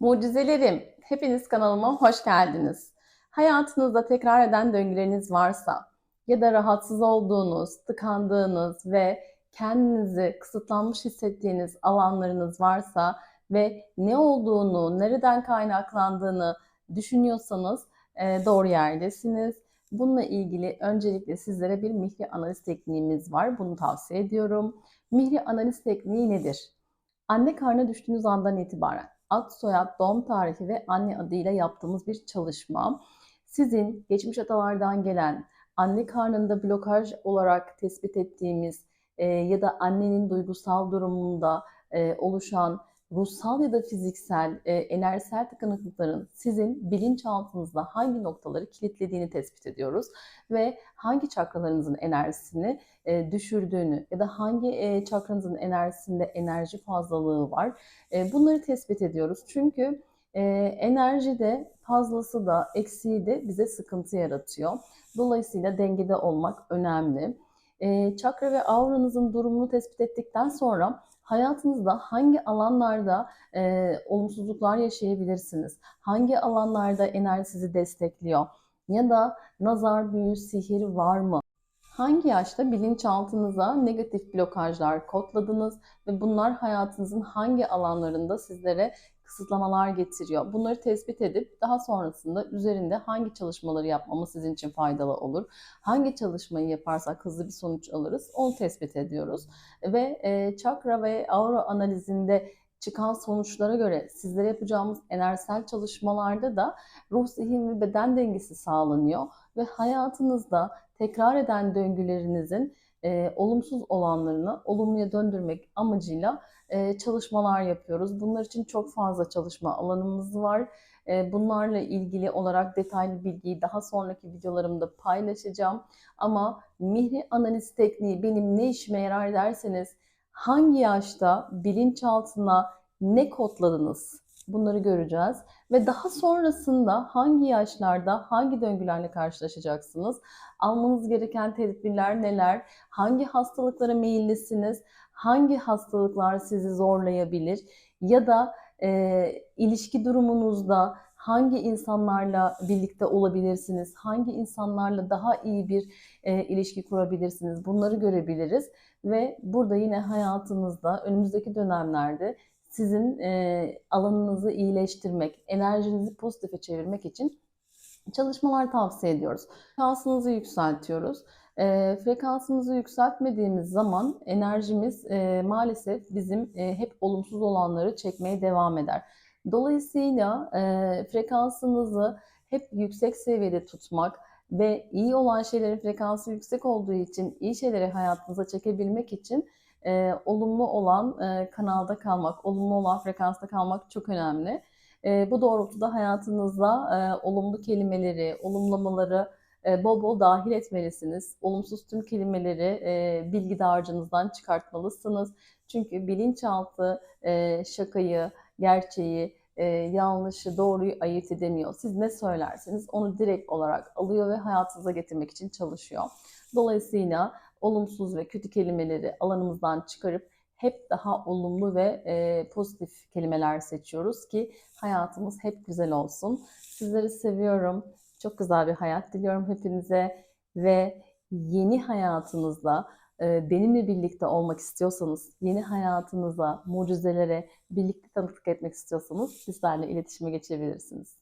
Mucizelerim, hepiniz kanalıma hoş geldiniz. Hayatınızda tekrar eden döngüleriniz varsa ya da rahatsız olduğunuz, tıkandığınız ve kendinizi kısıtlanmış hissettiğiniz alanlarınız varsa ve ne olduğunu, nereden kaynaklandığını düşünüyorsanız e, doğru yerdesiniz. Bununla ilgili öncelikle sizlere bir mihri analiz tekniğimiz var. Bunu tavsiye ediyorum. Mihri analiz tekniği nedir? Anne karnına düştüğünüz andan itibaren ad, soyad, doğum tarihi ve anne adıyla yaptığımız bir çalışma. Sizin geçmiş atalardan gelen anne karnında blokaj olarak tespit ettiğimiz e, ya da annenin duygusal durumunda e, oluşan ruhsal ya da fiziksel, e, enerjisel tıkanıklıkların sizin bilinçaltınızda hangi noktaları kilitlediğini tespit ediyoruz ve hangi çakralarınızın enerjisini e, düşürdüğünü ya da hangi e, çakranızın enerjisinde enerji fazlalığı var. E, bunları tespit ediyoruz. Çünkü e, enerjide fazlası da eksiği de bize sıkıntı yaratıyor. Dolayısıyla dengede olmak önemli. E, çakra ve auranızın durumunu tespit ettikten sonra hayatınızda hangi alanlarda e, olumsuzluklar yaşayabilirsiniz? Hangi alanlarda enerji sizi destekliyor? Ya da nazar, büyü, sihir var mı? Hangi yaşta bilinçaltınıza negatif blokajlar kodladınız ve bunlar hayatınızın hangi alanlarında sizlere kısıtlamalar getiriyor? Bunları tespit edip daha sonrasında üzerinde hangi çalışmaları yapmamız sizin için faydalı olur? Hangi çalışmayı yaparsak hızlı bir sonuç alırız? Onu tespit ediyoruz. Ve e, çakra ve aura analizinde çıkan sonuçlara göre sizlere yapacağımız enerjisel çalışmalarda da ruh, zihin ve beden dengesi sağlanıyor ve hayatınızda tekrar eden döngülerinizin e, olumsuz olanlarını olumluya döndürmek amacıyla e, çalışmalar yapıyoruz. Bunlar için çok fazla çalışma alanımız var. E, bunlarla ilgili olarak detaylı bilgiyi daha sonraki videolarımda paylaşacağım. Ama mihri analiz tekniği benim ne işime yarar derseniz hangi yaşta bilinçaltına ne kodladınız? Bunları göreceğiz ve daha sonrasında hangi yaşlarda hangi döngülerle karşılaşacaksınız? Almanız gereken tedbirler neler? Hangi hastalıklara meyillisiniz? Hangi hastalıklar sizi zorlayabilir? Ya da e, ilişki durumunuzda hangi insanlarla birlikte olabilirsiniz? Hangi insanlarla daha iyi bir e, ilişki kurabilirsiniz? Bunları görebiliriz ve burada yine hayatınızda önümüzdeki dönemlerde sizin e, alanınızı iyileştirmek, enerjinizi pozitife çevirmek için çalışmalar tavsiye ediyoruz. Frekansınızı yükseltiyoruz. E, frekansımızı yükseltmediğimiz zaman enerjimiz e, maalesef bizim e, hep olumsuz olanları çekmeye devam eder. Dolayısıyla e, frekansınızı hep yüksek seviyede tutmak ve iyi olan şeylerin frekansı yüksek olduğu için iyi şeyleri hayatınıza çekebilmek için e, olumlu olan e, kanalda kalmak, olumlu olan frekansta kalmak çok önemli. E, bu doğrultuda hayatınızda e, olumlu kelimeleri, olumlamaları e, bol bol dahil etmelisiniz. Olumsuz tüm kelimeleri e, bilgi dağarcığınızdan çıkartmalısınız. Çünkü bilinçaltı e, şakayı, gerçeği, e, yanlışı, doğruyu ayırt edemiyor. Siz ne söylerseniz onu direkt olarak alıyor ve hayatınıza getirmek için çalışıyor. Dolayısıyla olumsuz ve kötü kelimeleri alanımızdan çıkarıp hep daha olumlu ve e, pozitif kelimeler seçiyoruz ki hayatımız hep güzel olsun. Sizleri seviyorum. Çok güzel bir hayat diliyorum hepinize ve yeni hayatınızda benimle birlikte olmak istiyorsanız, yeni hayatınıza, mucizelere birlikte tanıklık etmek istiyorsanız bizlerle iletişime geçebilirsiniz.